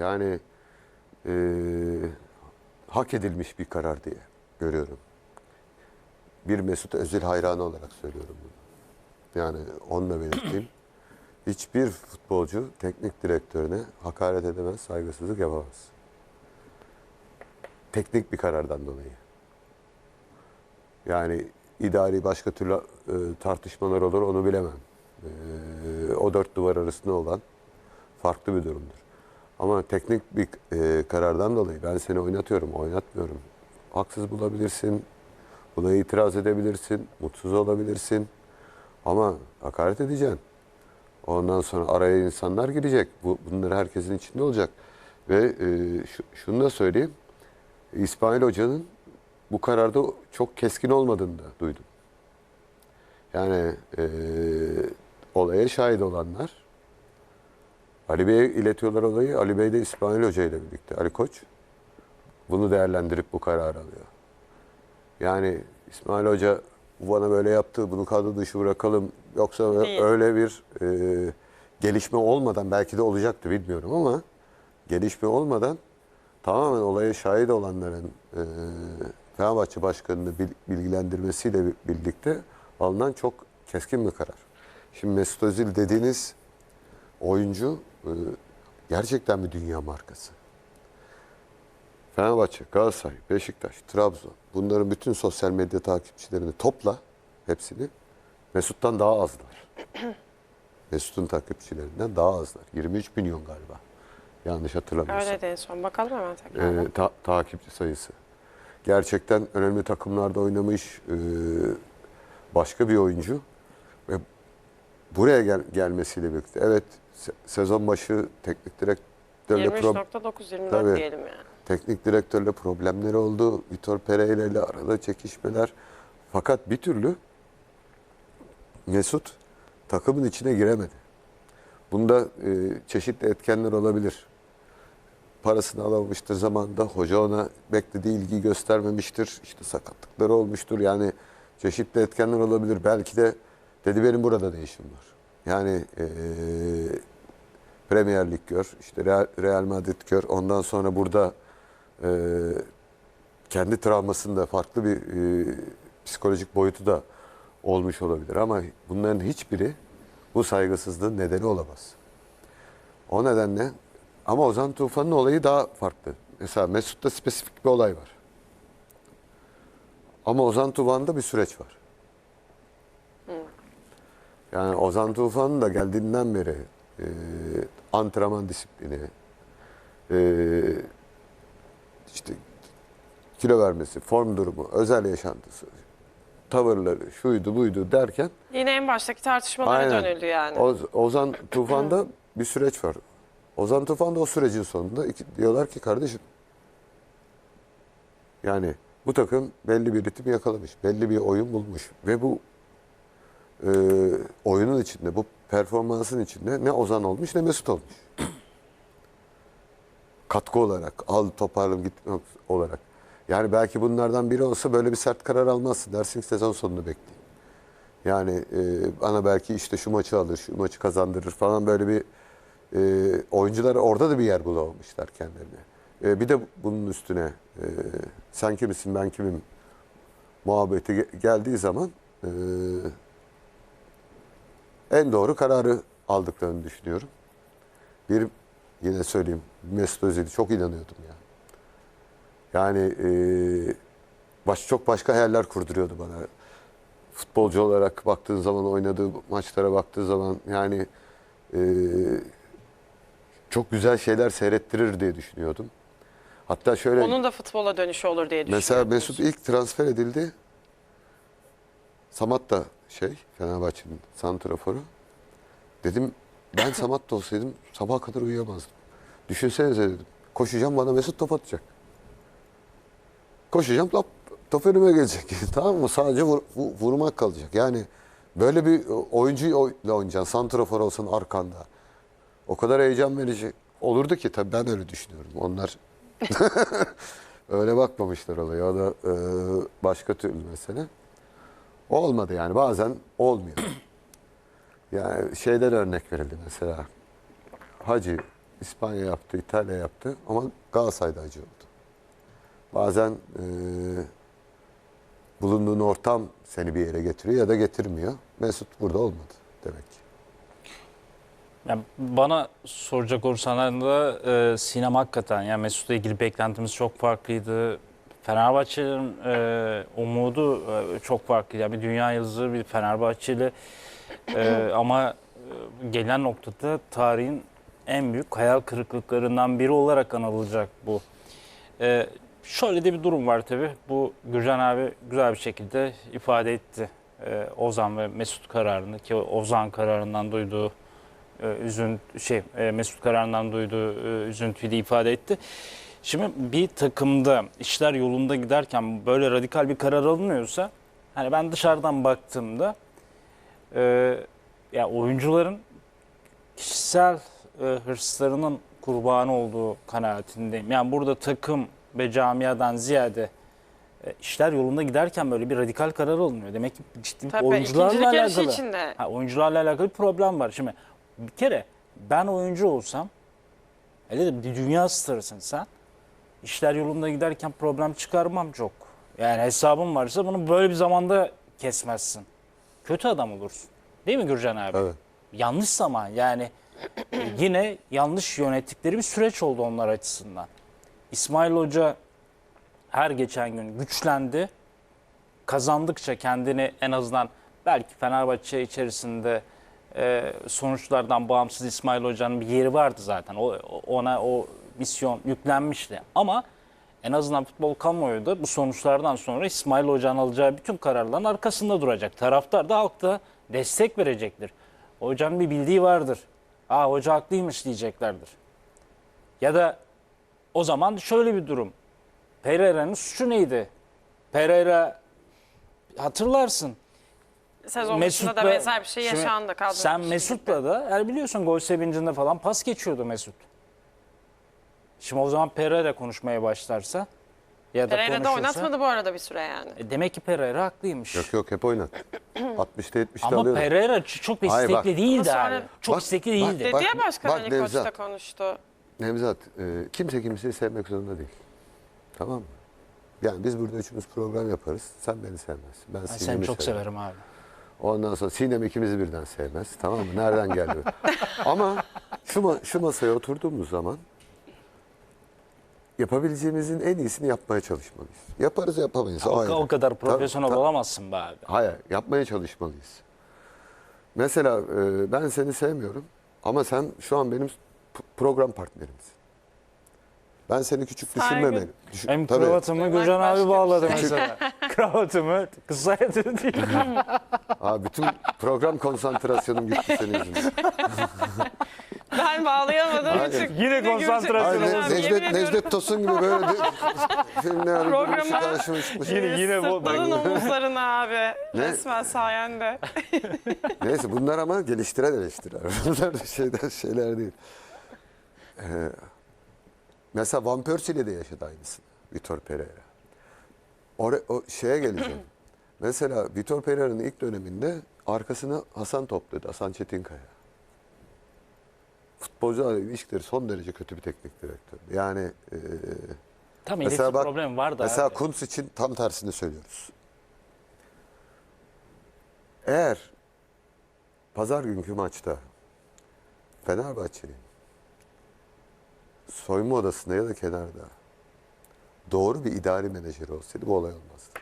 Yani e, hak edilmiş bir karar diye görüyorum. Bir Mesut Özil hayranı olarak söylüyorum bunu. Yani onunla belirteyim. Hiçbir futbolcu teknik direktörüne hakaret edemez, saygısızlık yapamaz. Teknik bir karardan dolayı. Yani idari başka türlü e, tartışmalar olur onu bilemem. E, o dört duvar arasında olan farklı bir durumdur. Ama teknik bir e, karardan dolayı ben seni oynatıyorum, oynatmıyorum. Haksız bulabilirsin, buna itiraz edebilirsin, mutsuz olabilirsin. Ama hakaret edeceksin. Ondan sonra araya insanlar girecek. Bu, bunlar herkesin içinde olacak. Ve e, şu, şunu da söyleyeyim. İsmail Hoca'nın bu kararda çok keskin olmadığını da duydum. Yani e, olaya şahit olanlar Ali Bey'e iletiyorlar olayı. Ali Bey de İsmail Hoca ile birlikte. Ali Koç bunu değerlendirip bu kararı alıyor. Yani İsmail Hoca "Bu bana böyle yaptı, bunu kadro dışı bırakalım. Yoksa Değil. öyle bir e, gelişme olmadan belki de olacaktı bilmiyorum ama gelişme olmadan tamamen olaya şahit olanların e, Fenerbahçe Başkanı'nı bil- bilgilendirmesiyle bi- birlikte alınan çok keskin bir karar. Şimdi Mesut Özil dediğiniz oyuncu gerçekten bir dünya markası. Fenerbahçe, Galatasaray, Beşiktaş, Trabzon bunların bütün sosyal medya takipçilerini topla hepsini Mesut'tan daha azlar. Mesut'un takipçilerinden daha azlar. 23 milyon galiba. Yanlış hatırlamıyorsam Öyle de son. Bakalım hemen tekrar. e, ta- takipçi sayısı. Gerçekten önemli takımlarda oynamış e, başka bir oyuncu ve buraya gel- gelmesiyle birlikte evet se- sezon başı teknik direktörle pro- 23.9 24 Tabii. diyelim yani. teknik direktörle problemleri oldu. Vitor Pereira ile arada çekişmeler. Fakat bir türlü Mesut takımın içine giremedi. Bunda e, çeşitli etkenler olabilir. Parasını alamamıştır zamanında. Hoca ona beklediği ilgi göstermemiştir. İşte sakatlıkları olmuştur. Yani çeşitli etkenler olabilir. Belki de dedi benim burada ne işim var. Yani e, Premier Lig gör, işte Real, Real Madrid gör. Ondan sonra burada e, kendi travmasında farklı bir e, psikolojik boyutu da olmuş olabilir. Ama bunların hiçbiri bu saygısızlığın nedeni olamaz. O nedenle ama Ozan Tufan'ın olayı daha farklı. Mesela Mesut'ta spesifik bir olay var. Ama Ozan Tufan'da bir süreç var. Yani Ozan Tufan'ın da geldiğinden beri e, antrenman disiplini, e, işte kilo vermesi, form durumu, özel yaşantısı, tavırları, şuydu buydu derken Yine en baştaki tartışmalara dönüldü yani. Oz- Ozan Tufan'da bir süreç var. Ozan Tufan da o sürecin sonunda iki- diyorlar ki kardeşim yani bu takım belli bir ritim yakalamış, belli bir oyun bulmuş ve bu e, oyunun içinde, bu performansın içinde ne Ozan olmuş ne Mesut olmuş. Katkı olarak, al toparlan git olarak. Yani belki bunlardan biri olsa böyle bir sert karar almazsın. Dersin sezon sonunu bekleyin. Yani e, bana belki işte şu maçı alır, şu maçı kazandırır falan böyle bir e, oyuncular orada da bir yer bulamamışlar kendilerine. E, bir de bunun üstüne e, sen kimsin ben kimim muhabbeti ge- geldiği zaman e, en doğru kararı aldıklarını düşünüyorum. Bir yine söyleyeyim Mesut Özil'i çok inanıyordum ya. Yani e, baş, çok başka hayaller kurduruyordu bana. Futbolcu olarak baktığın zaman oynadığı maçlara baktığı zaman yani e, çok güzel şeyler seyrettirir diye düşünüyordum. Hatta şöyle Onun da futbola dönüşü olur diye düşünüyorum. mesela Mesut ilk transfer edildi. Samat da şey Fenerbahçe'nin santraforu. Dedim ben Samat da olsaydım sabaha kadar uyuyamazdım. Düşünsenize dedim. Koşacağım bana Mesut top atacak. Koşacağım top, top önüme gelecek. tamam mı? Sadece vur- vu- vurmak kalacak. Yani böyle bir oyuncuyla oynayacaksın. Santrafor olsan arkanda. O kadar heyecan verici olurdu ki tabii ben öyle düşünüyorum. Onlar öyle bakmamışlar olaya. O da e, başka türlü mesele. Olmadı yani bazen olmuyor. Yani şeyden örnek verildi mesela. Hacı İspanya yaptı, İtalya yaptı ama Galatasaray'da acı oldu. Bazen e, bulunduğun ortam seni bir yere getiriyor ya da getirmiyor. Mesut burada olmadı demek ki. Yani bana soracak olursan da e, Sinem hakikaten yani Mesut'la ilgili beklentimiz çok farklıydı. Fenerbahçe'nin e, umudu e, çok farklıydı. Yani bir dünya yıldızı bir Fenerbahçeli E, ama e, gelen noktada tarihin en büyük hayal kırıklıklarından biri olarak anılacak bu. E, şöyle de bir durum var tabii. Bu Gürcan abi güzel bir şekilde ifade etti. E, Ozan ve Mesut kararını ki Ozan kararından duyduğu e, üzün şey e, Mesut kararından duyduğu e, üzüntüyü de ifade etti. Şimdi bir takımda işler yolunda giderken böyle radikal bir karar alınıyorsa hani ben dışarıdan baktığımda e, ya oyuncuların kişisel e, hırslarının kurbanı olduğu kanaatindeyim. Yani burada takım ve camiadan ziyade e, işler yolunda giderken böyle bir radikal karar alınıyor. Demek ki ciddi Tabii oyuncularla alakalı. içinde. Ha, oyuncularla alakalı bir problem var. Şimdi bir kere ben oyuncu olsam, hele de bir dünya starısın sen. İşler yolunda giderken problem çıkarmam çok. Yani hesabın varsa bunu böyle bir zamanda kesmezsin. Kötü adam olursun. Değil mi Gürcan abi? Evet. Yanlış zaman yani yine yanlış yönettikleri bir süreç oldu onlar açısından. İsmail Hoca her geçen gün güçlendi. Kazandıkça kendini en azından belki Fenerbahçe içerisinde e, sonuçlardan bağımsız İsmail Hoca'nın bir yeri vardı zaten. O- ona o misyon yüklenmişti. Ama en azından futbol kamuoyu da bu sonuçlardan sonra İsmail Hoca'nın alacağı bütün kararların arkasında duracak. Taraftar da halk da destek verecektir. Hocanın bir bildiği vardır. Aa hoca haklıymış diyeceklerdir. Ya da o zaman şöyle bir durum. Pereira'nın suçu neydi? Pereira hatırlarsın. Sezon başında da benzer bir şey Şimdi yaşandı. kadro Sen Mesut'la da yani biliyorsun gol sevincinde falan pas geçiyordu Mesut. Şimdi o zaman Pereira konuşmaya başlarsa ya da Pereira da konuşursa oynatmadı bu arada bir süre yani. e demek ki Pereira haklıymış. Yok yok hep oynat. 60'ta 70'te Ama alıyordu. Pereira ç- çok Hayır, istekli bak. değildi Ama abi. Çok Bak, istekli bak, değildi. Dedi ya başkan bak Ali Koç da Nevzat. konuştu. Nevzat, e, kimse kimseyi sevmek zorunda değil. Tamam mı? Yani biz burada üçümüz program yaparız. Sen beni sevmezsin. Ben Ben Sinem'i seni çok severim. severim abi. Ondan sonra Sinem ikimizi birden sevmez. Tamam mı? Nereden geldi? Ama şu, ma- şu masaya oturduğumuz zaman yapabileceğimizin en iyisini yapmaya çalışmalıyız. Yaparız yapamayız. O, ayrı. o kadar profesyonel Ta- ta- olamazsın be abi. Hayır, yapmaya çalışmalıyız. Mesela e, ben seni sevmiyorum ama sen şu an benim program partnerimsin. Ben seni küçük Saygı. düşünmemeli. Düşün- Hem Tabii. kravatımı Gürcan abi bağladı şey. mesela. kravatımı kısaya değil. Aa, bütün program konsantrasyonum gitti senin yüzünden. Ben bağlayamadım. Çünkü Yine ne konsantrasyon Ay, görecek- oldu. Ne- Yemin Necdet, ediyorum. Necdet Tosun gibi böyle de, filmler Programı- durmuş, karşımış. Yine- yine bu- Sırtladın omuzlarına abi. Ne? Resmen sayende. Neyse bunlar ama geliştiren eleştiriler. Bunlar da şeyler, şeyler değil. Ee, mesela Van Persie ile de yaşadı aynısını. Vitor Pereira. Oraya, o şeye geleceğim. mesela Vitor Pereira'nın ilk döneminde arkasına Hasan topladı. Hasan Çetinkaya. Futbolcularla ilişkileri son derece kötü bir teknik direktör. Yani e, Tam Mesela bak- problemi var da Mesela abi. Kuntz için tam tersini söylüyoruz. Eğer pazar günkü maçta Fenerbahçe'nin soyunma odasında ya da kenarda doğru bir idari menajeri olsaydı bu olay olmazdı.